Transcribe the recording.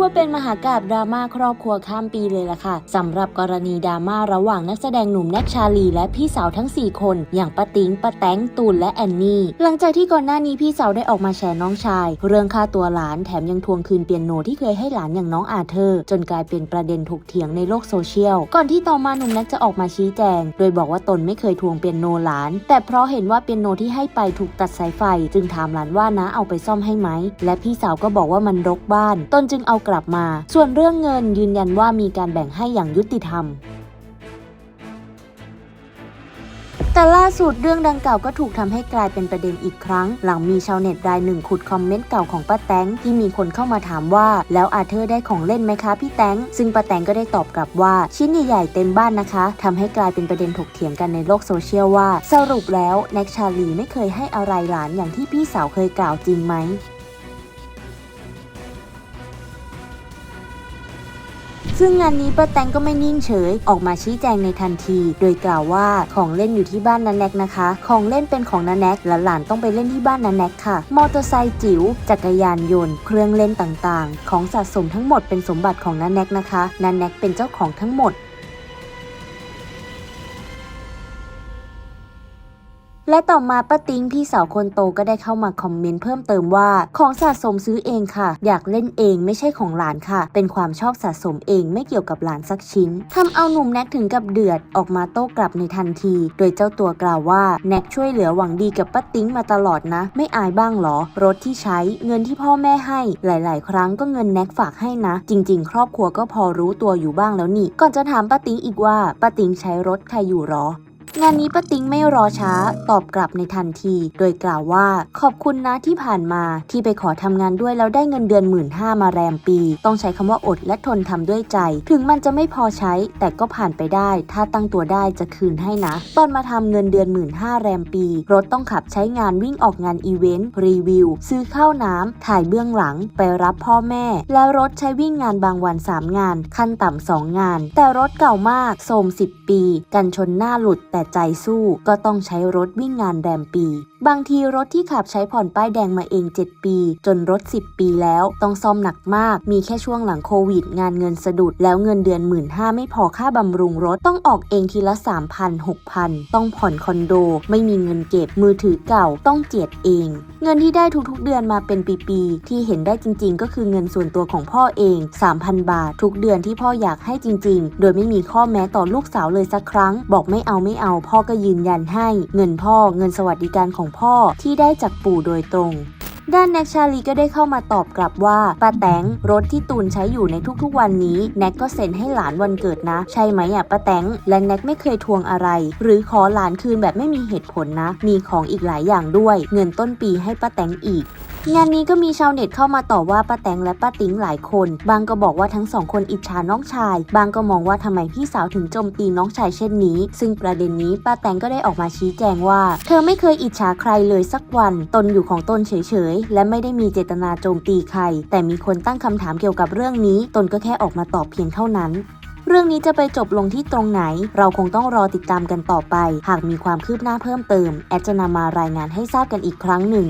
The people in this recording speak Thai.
ว่าเป็นมหากาบดราม่าครอบครัวข้ามปีเลยล่ะค่ะสำหรับกรณีดราม่าระหว่างนักแสดงหนุ่มแน็กชาลี และพี่สาวทั้ง 4 คน อย่างป้าติ๋งป้าแตงตูนและแอนนี่ หลังจากที่ก่อนหน้านี้พี่สาวได้ออกมาแชร์น้องชาย เรื่องค่าตัวหลานแถมยังทวงคืนเปียโนที่เคยให้หลานอย่างน้องอาเธอร์ จนกลายเป็นประเด็นถกเถียงในโลกโซเชียล ก่อนที่ต่อมาหนุ่มแน็กจะออกมาชี้แจง โดยบอกว่าตนไม่เคยทวงเปียโนหลาน แต่เพราะเห็นว่าเปียโนที่ให้ไปถูกตัดสายไฟ จึงถามหลานว่านะเอาไปซ่อมให้ไหม และพี่สาวก็บอกว่ามันรกบ้าน ตนจึงเอากลับมา ส่วนเรื่องเงินยืนยันว่ามีการแบ่งให้อย่างยุติธรรมแต่ล่าสุดเรื่องดังกล่าวก็ถูกทำให้กลายเป็นประเด็นอีกครั้ง หลังมีชาวเน็ตรายหนึ่งขุดคอมเมนต์เก่าของป้าแตงที่มีคนเข้ามาถามว่า แล้วอาเธอร์ได้ของเล่นไหมคะพี่แตงซึ่งป้าแตงก็ได้ตอบกลับว่า ชิ้นใหญ่ๆเต็มบ้านนะคะทำให้กลายเป็นประเด็นถกเถียงกันในโลกโซเชียลว่า สรุปแล้วแน็กชาลีไม่เคยให้อะไรหลานอย่างที่พี่สาวเคยกล่าวจริงไหม ซึ่งงานนี้ป้าแตงก็ไม่นิ่งเฉย ออกมาชี้แจงในทันที โดยกล่าวว่าของเล่นอยู่ที่บ้านนันแนกนะคะ ของเล่นเป็นของนันแนกและหลานต้องไปเล่นที่บ้านนันแนกค่ะ มอเตอร์ไซค์จิ๋วจักรยานยนต์ เครื่องเล่นต่างๆ ของสะสมทั้งหมดเป็นสมบัติของนันแนกนะคะนันแนกเป็นเจ้าของทั้งหมด และต่อมาป้าติ้งพี่สาวคนโตก็ได้เข้ามาคอมเมนต์เพิ่มเติมว่า ของสะสมซื้อเองค่ะ อยากเล่นเองไม่ใช่ของหลานค่ะ เป็นความชอบสะสมเองไม่เกี่ยวกับหลานสักชิ้นทำเอาหนุ่มแน็กถึงกับเดือดออกมาโต้กลับในทันที โดยเจ้าตัวกล่าวว่าแน็กช่วยเหลือหวังดีกับป้าติ้งมาตลอดนะ ไม่อายบ้างหรอ รถที่ใช้เงินที่พ่อแม่ให้ หลาย ๆ ครั้งก็เงินแน็กฝากให้นะ จริง ๆ ครอบครัวก็พอรู้ตัวอยู่บ้างแล้วนี่ ก่อนจะถามป้าติ้งอีกว่าป้าติ้งใช้รถใครอยู่หรอ งานนี้ป้าติงไม่รอช้าตอบกลับในทันที โดยกล่าวว่า ขอบคุณนะที่ผ่านมาที่ไปขอทำงานด้วยแล้วได้เงินเดือนหมื่นห้ามาแรมปี ต้องใช้คำว่าอดและทนทำด้วยใจ ถึงมันจะไม่พอใช้ แต่ก็ผ่านไปได้ ถ้าตั้งตัวได้จะคืนให้นะ ตอนมาทำเงินเดือนหมื่นห้าแรมปี รถต้องขับใช้งานวิ่งออกงานอีเวนต์รีวิว ซื้อข้าวน้ำถ่ายเบื้องหลัง ไปรับพ่อแม่ แล้วรถใช้วิ่งงานบางวัน 3 งาน ขั้นต่ำสองงาน แต่รถเก่ามากโสม10 ปี กันชนหน้าหลุดแต่ใจสู้ก็ต้องใช้รถวิ่งงานแรมปี บางทีรถที่ขับใช้ผ่อนป้ายแดงมาเอง 7 ปี จนรถ 10 ปีแล้ว ต้องซ่อมหนักมาก มีแค่ช่วงหลังโควิด งานเงินสะดุด แล้วเงินเดือนหมื่นห้าไม่พอค่าบำรุงรถต้องออกเองทีละ 3,000 6,000 ต้องผ่อนคอนโด ไม่มีเงินเก็บมือถือเก่าต้องเจียดเอง เงินที่ได้ทุกๆเดือนมาเป็นปีๆที่เห็นได้จริง ๆ ก็คือเงินส่วนตัวของพ่อเอง 3,000 บาท ทุกเดือนที่พ่ออยากให้จริง ๆ โดยไม่มีข้อแม้ต่อลูกสาวเลยสักครั้ง บอกไม่เอาไม่เอาพ่อก็ยืนยันให้ เงินพ่อเงินสวัสดิการของพ่อที่ได้จากปู่โดยตรงด้านแน็กชาลีก็ได้เข้ามาตอบกลับว่าป้าแตงรถที่ตูนใช้อยู่ในทุกๆ วันนี้แน็กก็เซ็นให้หลานวันเกิดนะ ใช่ไหมอะป้าแตงและแน็กไม่เคยทวงอะไร หรือขอหลานคืนแบบไม่มีเหตุผลนะ มีของอีกหลายอย่างด้วย เงินต้นปีให้ป้าแตงอีก งานนี้ก็มีชาวเน็ตเข้ามาต่อว่าป้าแตงและป้าติ๋งหลายคน บางก็บอกว่าทั้งสองคนอิจฉาน้องชาย บางก็มองว่าทำไมพี่สาวถึงโจมตีน้องชายเช่นนี้ ซึ่งประเด็นนี้ป้าแตงก็ได้ออกมาชี้แจงว่า เธอไม่เคยอิจฉาใครเลยสักวัน ตนอยู่ของตนเฉยๆ และไม่ได้มีเจตนาโจมตีใคร แต่มีคนตั้งคำถามเกี่ยวกับเรื่องนี้ ตนก็แค่ออกมาตอบเพียงเท่านั้นเรื่องนี้จะไปจบลงที่ตรงไหน เราคงต้องรอติดตามกันต่อไป หากมีความคืบหน้าเพิ่มเติม แอดจะนำมารายงานให้ทราบกันอีกครั้งหนึ่ง